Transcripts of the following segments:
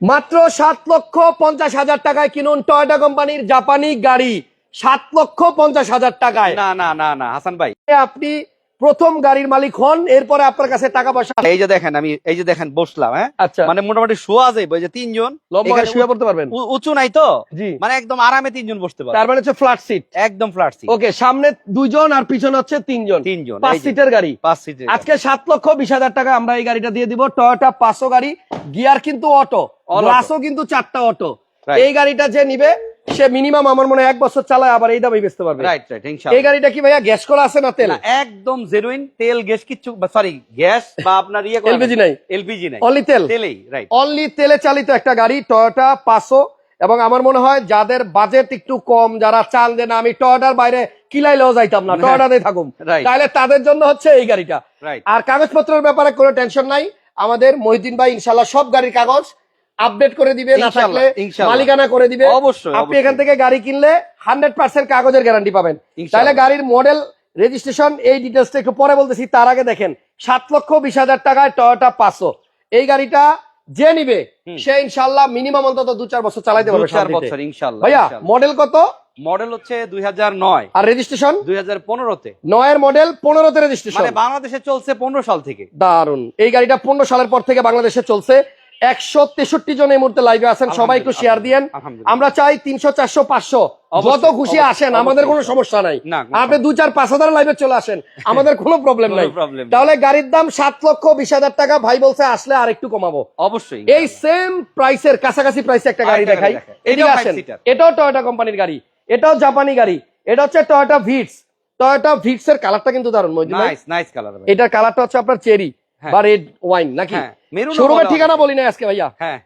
মাত্র সাত লক্ষ পঞ্চাশ হাজার টাকায় কিনুন টয়টা কোম্পানির জাপানি গাড়ি। সাত লক্ষ পঞ্চাশ হাজার টাকায়। না না না না হাসান ভাই। আপনি প্রথম গাড়ির মালিক হন এরপরে আপনার কাছে টাকা পয়সা। এই যে দেখেন আমি এই যে দেখেন বসলাম হ্যাঁ? আচ্ছা। মানে মোটামুটি শোয়া যাইব যে তিনজন। লম্বা শুয়ে পড়তে পারবেন? উঁচু নাই তো? মানে একদম আরামে তিনজন বসতে পারে তার মানে হচ্ছে ফ্ল্যাট সিট একদম ফ্ল্যাট সিট ওকে সামনে দুইজন আর পিছনে হচ্ছে তিনজন। তিনজন পাঁচ সিটের গাড়ি। পাঁচ সিটের আজকে সাত লক্ষ বিশ হাজার টাকা আমরা এই গাড়িটা দিয়ে দিব টয়োটা পাঁচশো গাড়ি গিয়ার কিন্তু অটো গ্লাসও কিন্তু চারটা অটো। এই গাড়িটা যে নিবে সে মিনিমাম আমার মনে এক বছর চালায় আবার এই দামে বেচতে পারবে। রাইট রাইট এই গাড়িটা কি ভাইয়া গ্যাস করা আছে না তেল? একদম জেনুইন তেল গ্যাস কিচ্ছু সরি গ্যাস বা আপনার ইয়ে এলপিজি নাই। এলপিজি নাই। অনলি তেল। তেলেই রাইট অনলি তেলে চালিত একটা গাড়ি টয়োটা পাঁচশো এবং আমার মনে হয় যাদের বাজেট একটু কম যারা চান যে না আমি টয়োটার বাইরে কিলাইলেও যাইতাম না। টয়োটাতে থাকুম। তাহলে তাদের জন্য হচ্ছে এই গাড়িটা। আর কাগজপত্রের ব্যাপারে কোনো টেনশন নাই। আমাদের মহিদিন ভাই ইনশাল্লাহ সব গাড়ির কাগজ আপডেট করে দিবে না থাকলে মালিকানা করে দিবে। অবশ্যই, আপনি এখান থেকে গাড়ি কিনলে হান্ড্রেড পার্সেন্ট কাগজের গ্যারান্টি পাবেন। তাহলে গাড়ির মডেল রেজিস্ট্রেশন এই ডিটেলসটা একটু পরে বলতেছি তার আগে দেখেন সাত লক্ষ বিশ হাজার টাকায় টয়োটা পাঁচশো। এই গাড়িটা যে নিবে সে ইনশাল্লাহ মিনিমাম অন্তত দু চার বছর চালাইতে পারবে চার বছর ইনশাআল্লাহ ভাইয়া মডেল কত? মডেল হচ্ছে দুই হাজার নয়। আর রেজিস্ট্রেশন দুই হাজার পনেরোতে। নয়ের মডেল পনেরোতে রেজিস্ট্রেশন মানে বাংলাদেশে চলছে পনেরো সাল থেকে। দারুণ এই গাড়িটা পনেরো সালের পর থেকে বাংলাদেশে চলছে। একশো তেষট্টি জন এই মুহূর্তে লাইভে আছেন। সবাই একটু শেয়ার দিয়েন। আমরা চাই তিনশো চারশো পাঁচশো। যত খুশি আসেন আমাদের কোনো সমস্যা নাই। আপনি দু চার পাঁচ হাজার লাইভে চলে আসেন। আমাদের কোনো প্রবলেম নাই। তাহলে গাড়ির দাম সাত লক্ষ বিশ হাজার টাকা ভাই বলছে আসলে আর একটু কমাবো। অবশ্যই। এই সেম প্রাইসের কাছাকাছি প্রাইসে একটা গাড়ি দেখাই। এটাও আসেন। এটাও টয়োটা কোম্পানির গাড়ি। এটাও জাপানি গাড়ি। এটা হচ্ছে টয়োটা ভিটস টয়োটা ভিটস এর কালারটা কিন্তু কালার এটার কালারটা হচ্ছে আপনার চেরি। বা রেড ওয়াইন নাকি? হ্যাঁ, শোরুমের ঠিকানা বলি না আজকে ভাইয়া। হ্যাঁ।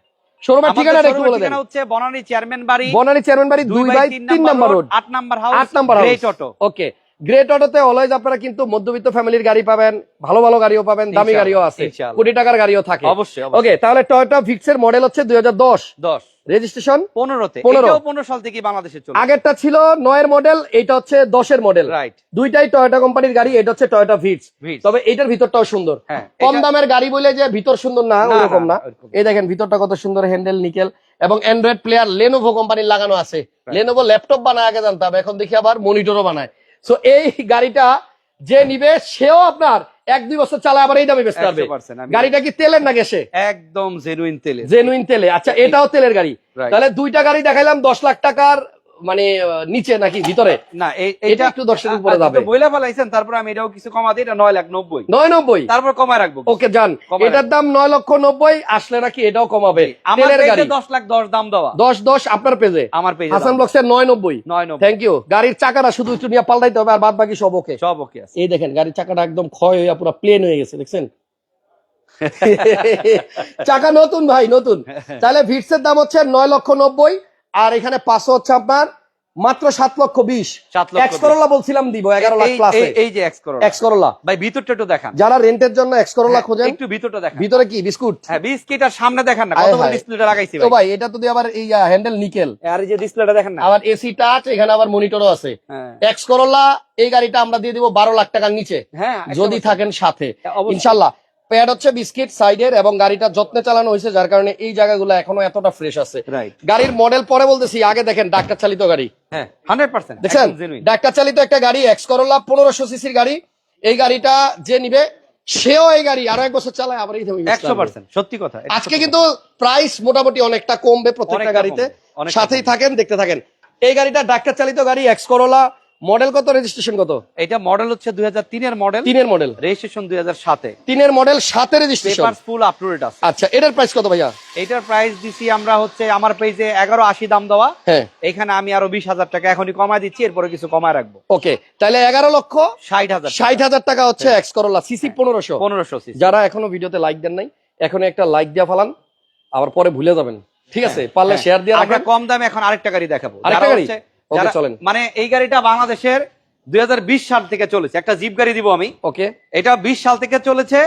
শোরুমের ঠিকানাটা একটু বলে দেন। ঠিকানা হচ্ছে বনানী চেয়ারম্যান বাড়ি বনানী চেয়ারম্যান বাড়ি দুই বাই তিন নাম্বার রোড আট number house 8 number house great auto okay great অটোতে অলওয়েজ আপনারা কিন্তু মধ্যবিত্ত ফ্যামিলির গাড়ি পাবেন ভালো ভালো গাড়িও পাবেন দামি গাড়িও আছে। কোটি টাকার গাড়িও থাকে। অবশ্যই ওকে তাহলে টয়োটা ভিক্স এর মডেল হচ্ছে দুই হাজার দশ। দশ। রেজিস্ট্রেশন পনেরোতে। 15 এটাও পনেরো সাল থেকে বাংলাদেশে আগেরটা ছিল নয়ের মডেল এটা হচ্ছে দশের মডেল রাইট দুইটাই টয়োটা কোম্পানির গাড়ি এটা হচ্ছে টয়োটা ভিটস তবে এটার ভিতরটাও সুন্দর। হ্যাঁ কম দামের গাড়ি বলে যে ভিতর সুন্দর না ওরকম না, না এই দেখেন ভিতরটা কত সুন্দর হ্যান্ডেল নিকেল এবং অ্যান্ড্রয়েড প্লেয়ার লেনোভো কোম্পানির লাগানো আছে। লেনোভো ল্যাপটপ বানায় আগে জানতাম এখন দেখি আবার মনিটরও বানায়। সো এই গাড়িটা যে নিবে সেও আপনার এক দুই বছর চালায় আবার এই দামে বেচতে পারবে। গাড়িটা কি তেলের না গ্যাসে? একদম জেনুইন তেলে জেনুইন তেলে। আচ্ছা এটাও তেলের গাড়ি। তাহলে দুইটা গাড়ি দেখাইলাম দশ লাখ টাকার মানে নিচে নাকি ভিতরে? না এটা একটু দর্শকের উপরে যাবে। বইলা ফেলাইছেন তারপর আমি এটাও কিছু কমা দিই এটা নয় লাখ নব্বই। নয় নব্বই? তারপর কমায় রাখব ওকে যান। এটার দাম নয় লক্ষ নব্বই আসলে নাকি এটাও কমাবে। পেজে গাড়ি। দশ লাখ দশ দাম দেওয়া। দশ দশ আপনার পেজে? আমার পেজে হাসান ব্লকসের নয় নব্বই। নয় নব্বই। থ্যাংক ইউ গাড়ির চাকাটা শুধু একটু নিয়ে পাল্টাইতে হবে আর বাদ বাকি সব ওকে। সব ওকে আছে। এই দেখেন গাড়ির চাকাটা একদম ক্ষয় হয়ে পুরো প্লেন হয়ে গেছে দেখছেন? চাকা নতুন ভাই নতুন। তাহলে ভিটসের দাম হচ্ছে নয় লক্ষ নব্বই। আর এখানে পাঁচশো হচ্ছে আপনার মাত্র সাত লক্ষ বিশ। লক্ষ এক্স করোলা বলছিলাম দিব এগারো লাখ প্লাস এই- যে এক্স করোলা ভাই ভিতরটা একটু দেখান। যারা রেন্টের জন্য এক্স করোলা হ্যাঁ, খোঁজেন একটু ভিতরটা দেখান। ভিতরে কি বিস্কুট? হ্যাঁ বিস্কিট আর সামনে দেখান না কত ডিসপ্লেটা লাগাইছি তো ভাই। এটা তো দিয়ে আবার এই হ্যান্ডেল নিকেল আর এই যে ডিসপ্লেটা দেখেন না। আবার এসি টাচ এখানে আবার মনিটরও আছে। হ্যাঁ। এক্স করোলা এই গাড়িটা আমরা দিয়ে দিব বারো লাখ টাকার নিচে। হ্যাঁ যদি থাকেন সাথে। অবশ্যই। ইনশাল্লাহ। প্যাড হচ্ছে বিস্কিট সাইডের এবং গাড়িটা যত্নে চালানো হয়েছে যার কারণে এই জায়গাগুলো এখনও এতটা ফ্রেশ আছে। গাড়ির মডেল পরে বলতেছি আগে দেখেন ডাক্তার চালিত গাড়ি। হ্যাঁ দেখছেন? ডাক্তার চালিত একটা গাড়ি এক্স করোলা পনেরোশো সিসির গাড়ি। এই গাড়িটা যে নিবে সেও এই গাড়ি আরও এক বছর চালায় আবার এই একশো পার্সেন্ট সত্যি কথা আজকে কিন্তু প্রাইস মোটামুটি অনেকটা কমবে প্রত্যেকটা গাড়িতে। সাথেই থাকেন দেখতে থাকেন। এই গাড়িটা ডাক্তার চালিত গাড়ি এক্স করোলা মডেল কত? রেজিস্ট্রেশন কত? এটা মডেল হচ্ছে দুই হাজার তিনের মডেল। তিনের মডেল। রেজিস্ট্রেশন দুই হাজার সাতে। তিনের মডেল সাথে registration. Full up to date আছে। আচ্ছা এটার প্রাইস কত ভাইয়া? এটার প্রাইস দিছি আমরা হচ্ছে আমার পেজে এগারো আশি দাম দেওয়া। হ্যাঁ। এখানে আমি আরও বিশ হাজার টাকা এখনই কমায় দিচ্ছি এরপরে কিছু কমায় রাখব। ওকে তাহলে এগারো লক্ষ ষাট হাজার ষাট হাজার টাকা হচ্ছে এক্স করোলা সিসি পনেরোশো। পনেরোশো যারা এখনও ভিডিওতে লাইক দেন নাই এখন একটা লাইক দিয়ে ফালান আবার পরে ভুলে যাবেন। ঠিক আছে পারলে শেয়ার দিয়ে হ্যাঁ। আমরা কম দামে এখন আরেকটা গাড়ি দেখাবো। আরেকটা গাড়ি? চলেন। মানে এই গাড়িটা বাংলাদেশের দুই সাল থেকে চলেছে। একটা জিপ গাড়ি দিব আমি। ওকে এটা বিশ সাল থেকে চলেছে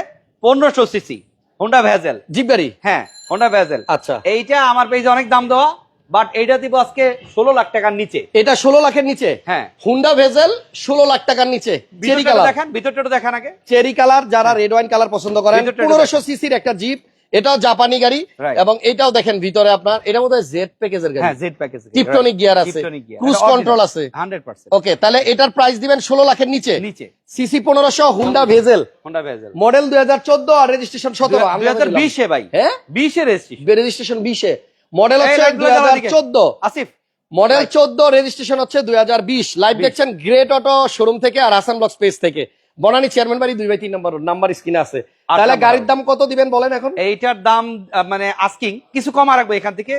পনেরোশো সিসি হোন্ডা ভেজেল জিপ গাড়ি? হ্যাঁ হোন্ডা ভেজেল আচ্ছা। এইটা আমার পেজে অনেক দাম দেওয়া বাট এইটা দিব আজকে ষোলো লাখ টাকার নিচে। এটা ষোলো লাখের নিচে? হ্যাঁ। হুন্ডা ভেজেল ষোলো লাখ টাকার নিচে। চেরি ভিতরটা কালার দেখান ভিতরটা দেখান আগে। চেরি কালার যারা রেড ওয়াইন কালার পছন্দ করেন পনেরোশো সিসির একটা জিপ এটাও জাপানি গাড়ি এবং এটাও দেখেন ভিতরে আপনার এটা বোধহয় জেড প্যাকেজের গাড়ি। হ্যাঁ জেড প্যাকেজ টিপটনিক গিয়ার আছে। ক্রুজ কন্ট্রোল আছে। হান্ড্রেড পার্সেন্ট ওকে তাহলে এটার প্রাইস দিবেন ষোলো লাখের নিচে। নিচে। সিসি পনেরোশো Honda Vezel Honda Vezel model দুই হাজার চোদ্দ আর রেজিস্ট্রেশন সতেরো দুই হাজার বিশে ভাই। হ্যাঁ? বিশে রেজিস্ট্রেশন রেজিস্ট্রেশন বিশে। মডেল হচ্ছে light গুলো দুই দাও হাজার এদিকে। চোদ্দ। আসিফ। মডেল চোদ্দ রেজিস্ট্রেশন হচ্ছে দুই হাজার বিশ। লাইভ দেখছেন গ্রেট অটো শোরুম থেকে আর আসাম ব্লক স্পেস থেকে। বনানী চেয়ারম্যান বাড়ি দুই বাই তিন নম্বর নাম্বার স্ক্রিনে আছে। তাহলে গাড়ির দাম কত দিবেন বলেন এখন? এইটার দাম মানে আস্কিং কিছু কমা রাখব এখান থেকে।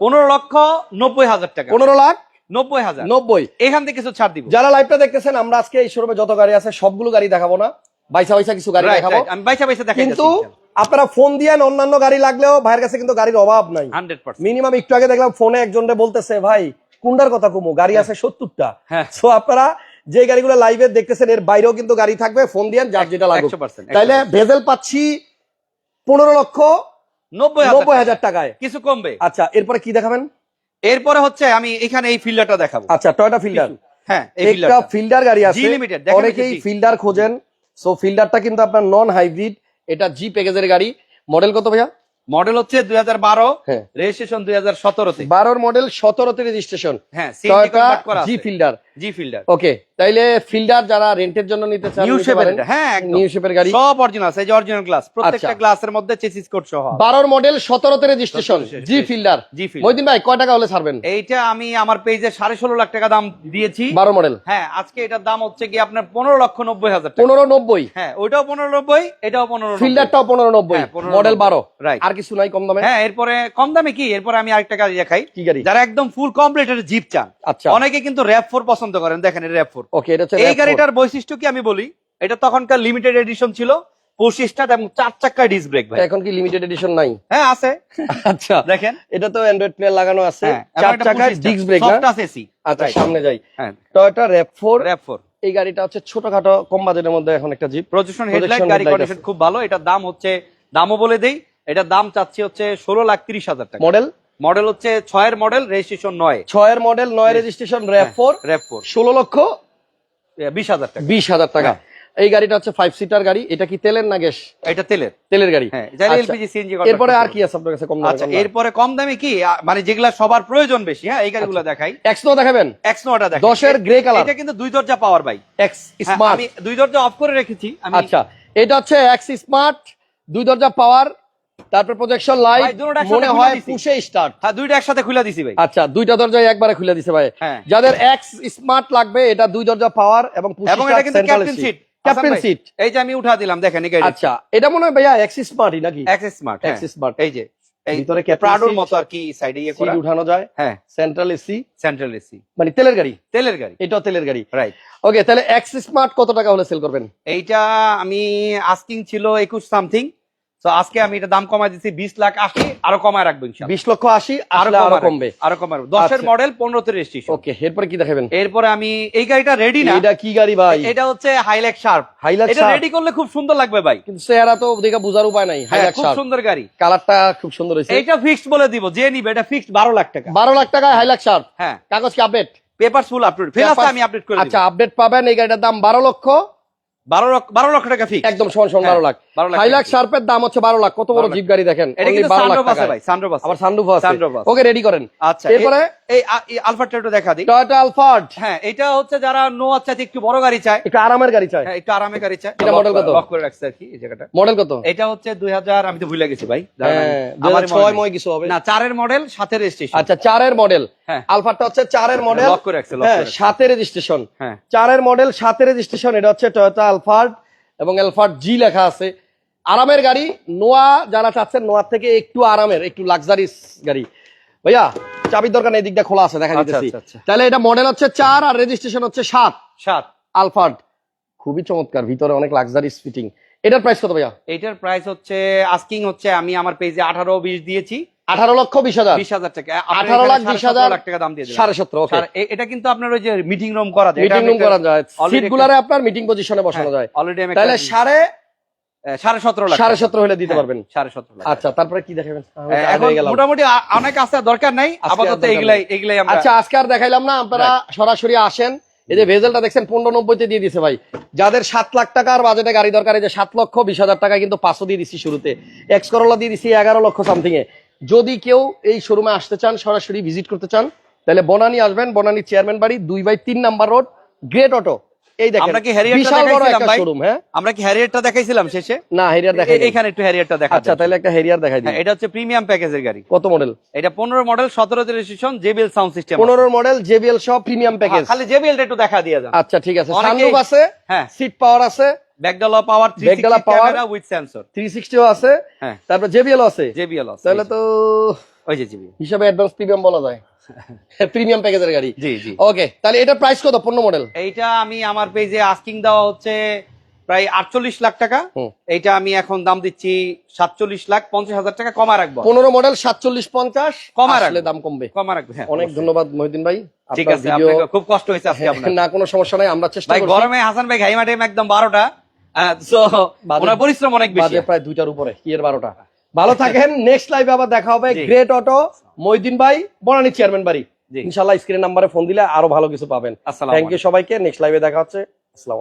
পনেরো লক্ষ নব্বই হাজার টাকা। পনেরো লাখ নব্বই হাজার। নব্বই। এখান থেকে কিছু ছাড় দিব। যারা লাইভটা দেখতেছেন আমরা আজকে এই শোরুমে যত গাড়ি আছে সবগুলো গাড়ি দেখাবো না। বাইসা বাইসা কিছু গাড়ি দেখাবো। আমি বাইসা বাইসা দেখাই কিন্তু আপনারা ফোন দিয়েন অন্যান্য গাড়ি লাগলেও ভাইয়ের কাছে কিন্তু গাড়ির অভাব নাই। মিনিমাম একটু আগে দেখলাম ফোনে একজনরে বলতেছে ভাই কুন্ডার কথা কমু গাড়ি আছে সত্তরটা। হ্যাঁ। সো আপনারা যে গাড়িগুলো লাইভে দেখতেছেন এর বাইরেও কিন্তু গাড়ি থাকবে ফোন দিয়েন যার যেটা লাগবে 100%, তাইলে ভেজেল পাচ্ছি পনেরো লক্ষ নব্বই হাজার টাকায়। কিছু কমবে। আচ্ছা এরপরে কি দেখাবেন? এরপরে হচ্ছে আমি এখানে এই ফিল্ডারটা দেখাবো। আচ্ছা টয়টা ফিল্ডার। হ্যাঁ একটা ফিল্ডার গাড়ি আছে অনেকেই। ফিল্ডার খোঁজেন। সো ফিল্ডারটা কিন্তু আপনার নন হাইব্রিড এটা জি প্যাকেজের গাড়ি। মডেল কত ভাইয়া? মডেল হচ্ছে দুই হাজার বারো হ্যাঁ। রেজিস্ট্রেশন দুই হাজার সতেরোতে। বারোর মডেল সতেরোতে রেজিস্ট্রেশন হ্যাঁ জি ফিল্ডার। G fielder. ওকে তাইলে ফিল্ডার যারা রেন্টের জন্য নিতে চান নিউ শেপের হ্যাঁ নিউ শেপের গাড়ি। সব অরিজিনাল এই যে অরিজিনাল গ্লাস প্রত্যেকটা আচ্ছা। গ্লাসের মধ্যে চেসিস কোড সহ। বারোর model সতেরোতে registration G Fielder. G Fielder. Mohiuddin ভাই কয় টাকা হলে ছাড়বেন? এইটা আমি আমার পেজে সাড়ে ষোলো লাখ টাকা দাম দিয়েছি। বারো মডেল হ্যাঁ আজকে এটার দাম হচ্ছে কি আপনার পনেরো লক্ষ নব্বই হাজার টাকা। পনেরো নব্বই। হ্যাঁ ওইটাও পনেরো নব্বই এটাও পনেরো ফিল্ডারটাও পনেরো নব্বই। হ্যাঁ, 15 মডেল বারো। Right. আর কিছু নাই কম দামে? হ্যাঁ এরপরে কম দামে কি? এরপরে আমি আরেকটা গাড়ি দেখাই। কি গাড়ি? যারা একদম ফুল কমপ্লিটের জিপ চান। আচ্ছা। অনেকে কিন্তু র্যাপ ফোর পছন্দ করেন দেখেন র্যাপ ফোর ওকে এটা হচ্ছে এই গাড়িটার বৈশিষ্ট্য কি আমি বলি? এটা তখনকার লিমিটেড এডিশন ছিল পঁচিশটা এবং চার চাক্কা ডিস্ক ব্রেক ভাই। এখন কি লিমিটেড এডিশন নাই? হ্যাঁ আছে। আচ্ছা। দেখেন। এটা তো অ্যান্ড্রয়েড প্লেয়ার লাগানো আছে। হ্যাঁ চার চাকায় ডিস্ক ব্রেক না? এসি আচ্ছা সামনে যাই। হ্যাঁ। Toyota RAV four RAV four এই গাড়িটা হচ্ছে ছোটখাটো কম বাজেটের মধ্যে এখন একটা জিপ প্রজেকশন হেডলাইট গাড়ি কন্ডিশন খুব ভালো। এটার দাম হচ্ছে দামও বলে দেই এটার দাম চাচ্ছি হচ্ছে ষোলো লাখ তিরিশ হাজার টাকা। মডেল মডেল হচ্ছে ছয়ের মডেল রেজিস্ট্রেশন নয়। ছয়ের মডেল নয় registration RAV four RAV four ষোলো লক্ষ বিশ হাজার টাকা। বিশ হাজার টাকা। এই গাড়িটা হচ্ছে ফাইভ সিটার গাড়ি এটা কি তেলের না গ্যাস? এটা তেলের। তেলের গাড়ি। হ্যাঁ আচ্ছা। এলপিজি সিএনজি এরপরে আর কি আছে আপনার কাছে কম আচ্ছা এরপরে কম দামে কি? মানে যেগুলা সবার প্রয়োজন বেশি হ্যাঁ এই গাড়িগুলো দেখাই। এক্সনো দেখাবেন? এক্স নোটা দেখাই। দশের গ্রে কালার এটা কিন্তু দুই দরজা পাওয়ার বাইক এক্স স্মার্ট আমি দুই দরজা অফ করে রেখেছি আচ্ছা এটা হচ্ছে এক্স স্মার্ট দুই দরজা পাওয়ার তারপর প্রজেকশন লাইট মনে হয়। পুষে স্টার্ট হ্যাঁ দুইটা একসাথে খুলে দিছি ভাই। আচ্ছা দুইটা দরজায় একবারে খুলে দিছে ভাই। হ্যাঁ। যাদের এক্স স্মার্ট লাগবে এটা দুই দরজা পাওয়ার এবং এবং এটা কিন্তু ক্যাপ্টেন সিট ক্যাপ্টেন সিট এই যে আমি উঠা দিলাম দেখেন এই গাড়ি আচ্ছা এটা মনে হয় ভাইয়া এক্স স্মার্টই নাকি? এক্স স্মার্ট এক্স স্মার্ট এই যে ভিতরে প্রাডোর মতো আর কি সাইডে ইয়ে সিট করা। উঠানো যায়। হ্যাঁ। সেন্ট্রাল এসি সেন্ট্রাল এসি মানে তেলের গাড়ি। তেলের গাড়ি। এটাও তেলের গাড়ি। রাইট ওকে তাহলে এক্স স্মার্ট কত টাকা হলে সেল করবেন? এইটা আমি আস্কিং ছিল একুশ সামথিং তো আজকে আমি এটা দাম কমাই দিচ্ছি বিশ লাখ আশি আরও কমায় রাখব বিশ লক্ষ আশি আরও কমবে। কমবে আরও কমায় রাখব। দশের আচ্ছা। মডেল পনেরোতে রেজিস্ট্রেশন ওকে এরপরে কি দেখাবেন? এরপরে আমি এই গাড়িটা রেডি না। এটা কি গাড়ি ভাই? এটা হচ্ছে হাইলাইট শার্প হাইলাক্স এটা রেডি করলে খুব সুন্দর লাগবে ভাই। কিন্তু চেহারা তো দেখে বোঝার উপায় নাই। হ্যাঁ খুব সুন্দর গাড়ি। কালারটা খুব সুন্দর হয়েছে। এইটা ফিক্সড বলে দিব যে নিবে এটা ফিক্সড বারো লাখ টাকা। বারো লাখ টাকায় হাইলাক্স শার্ট হ্যাঁ। কাগজ কি আপডেট পেপার ফুল আপডেট আমি আপডেট করে আচ্ছা আচ্ছা আপডেট পাবেন এই গাড়িটার দাম বারো লক্ষ। বারো লক্ষ বারো লক্ষ টাকা ফিক্স একদম সমান সমান হ্যাঁ, বারো লাখ 12 লাখ শার্পের দাম হচ্ছে বারো লাখ। কত বড় জিপ গাড়ি দেখেন? এটা Only কিন্তু 12 লাখ সানরুফ আছে টাকায়। ভাই সানরুফ আছে। আবার সানরুফ আছে। ওকে রেডি করেন। আচ্ছা এরপরে এই আলফা ট্রেটো দেখা দিই। টয়োটা আলফার্ড হ্যাঁ এটা হচ্ছে যারা নো আচ্ছা একটু বড় গাড়ি চায়। একটু আরামের গাড়ি চাই হ্যাঁ, একটু আরামে গাড়ি চায়। এটা model কত? লক করে রাখছে আর কি এই জায়গাটা। মডেল কত? এটা হচ্ছে দুই হাজার আমি তো ভুলে গেছি ভাই। হ্যাঁ, আমারই 2006 নেই। ময় কিছু হবে। না চারের মডেল সাথে রেজিস্ট্রেশন আচ্ছা চারের মডেল হ্যাঁ। আলফারটা হচ্ছে চারের মডেল লক করে রাখছে লক হ্যাঁ করে রাখছে। সাথে রেজিস্ট্রেশন হ্যাঁ। চারের মডেল সাথে রেজিস্ট্রেশন এটা হচ্ছে টয়োটা আলফার্ড এবং আলফার্ড জি লেখা আছে। আরামের গাড়ি নোয়া যারা চাচ্ছেন নোয়ার থেকে একটু আরামের একটু লাক্সারিস গাড়ি। ভাইয়া চাবির দরকার নেই, এই দিকটা খোলা আছে দেখা দিতেছি। আচ্ছা, আচ্ছা। তাহলে এটা মডেল হচ্ছে চার আর রেজিস্ট্রেশন হচ্ছে সাত। সাত। আলফার্ড খুবই চমৎকার ভিতরে অনেক লাক্সারিস ফিটিং এটার প্রাইস কত ভাইয়া? এইটার প্রাইস হচ্ছে আস্কিং হচ্ছে আমি আমার পেজে আঠারো বিশ দিয়েছি। আঠারো লক্ষ বিশ হাজার। বিশ হাজার টাকা। 18 লাখ 20 হাজার, লাখ টাকা দাম দিয়ে সাড়ে সতেরো ওকে এটা কিন্তু আপনার ওই যে মিটিং রুম করা যায়। মিটিং রুম করা যায়। already সিট গুলারে আপনার মিটিং পজিশনে বসানো যায়। অলরেডি তাহলে সাড়ে সাড়ে সতেরো লাখ সাড়ে সতেরো হলে দিতে হ্যাঁ, পারবেন? সাড়ে সতেরো লাখ আচ্ছা তারপরে কি দেখাবেন? এখন মোটামুটি অনেক আছে দরকার নাই। আপাতত এগুলাই এগুলাই আচ্ছা আজকে আর দেখাইলাম না আপনারা সরাসরি আসেন। এই যে ভেজেলটা দেখছেন পনেরো নব্বইতে দিয়ে দিছে ভাই। যাদের সাত লাখ টাকার বাজেটে গাড়ি দরকার এই যে সাত লক্ষ বিশ হাজার টাকা কিন্তু পাঁচশো দিয়ে দিচ্ছি শুরুতে। এক্স করোলা দিয়ে দিচ্ছি এগারো লক্ষ সামথিং এ। যদি কেউ এই শোরুমে আসতে চান সরাসরি ভিজিট করতে চান তাহলে বনানি আসবেন বনানি চেয়ারম্যান বাড়ি দুই বাই তিন নাম্বার রোড গ্রেট অটো এই দেখেন আমরা কি হ্যারিয়ারটা দেখাইছিলাম ভাই? হ্যাঁ? আমরা কি হ্যারিয়ারটা দেখাইছিলাম শেষে? না হেরিয়ার দেখাই এখানে একটু হ্যারিয়ারটা দেখা আচ্ছা তাহলে একটা হেরিয়ার দেখাই দিই। হ্যাঁ এটা হচ্ছে প্রিমিয়াম প্যাকেজের গাড়ি। কত মডেল এটা পনেরো মডেল সতেরো রেজিস্ট্রেশন জেবিএল সাউন্ড সিস্টেম পনেরো মডেল জেবিএল সহ প্রিমিয়াম প্যাকেজ খালি জেবিএলটা একটু দেখা দিয়ে যান। আচ্ছা ঠিক আছে। সানরুফ আছে হ্যাঁ। সিট পাওয়ার আছে ব্যাকডালা power Backdala power। Camera with sensor three sixty আছে হ্যাঁ। তারপর জেবিএল আছে। জেবিএল তাহলে তো ওই যে জিবি হিসাবে অ্যাডভান্স প্রিমিয়াম বলা যায়। প্রিমিয়াম প্যাকেজের গাড়ি। জি জি। ওকে তাহলে এটা প্রাইস কত? পনেরো মডেল এইটা আমি আমার পেজে আস্কিং দেওয়া হচ্ছে প্রায় আটচল্লিশ লাখ টাকা। এইটা আমি এখন দাম দিচ্ছি সাতচল্লিশ লাখ পঞ্চাশ হাজার টাকা কমা রাখব। পনেরো মডেল সাতচল্লিশ পঞ্চাশ কমা রাখলে দাম কমবে। কমা রাখব হ্যাঁ অনেক ধন্যবাদ মহিউদ্দিন ভাই। ঠিক আছে আপনাকে খুব কষ্ট হয়েছে আজকে আপনার। না কোনো সমস্যা নাই আমরা চেষ্টা গরমে হাসান ভাই ঘাইমা টাইম একদম বারোটা। পরিশ্রম অনেক বেশি। প্রায় দুইটার উপরে কি এর বারোটা? ভালো থাকেন। নেক্সট লাইভে আবার দেখা হবে। গ্রেট অটো মইদিন ভাই বনানী চেয়ারম্যান বাড়ি। ইনশাল্লাহ স্ক্রিন নাম্বারে ফোন দিলে আরও ভালো কিছু পাবেন। আসসালামু থ্যাংক ইউ সবাইকে। নেক্সট লাইভে দেখা হচ্ছে। আসসালামু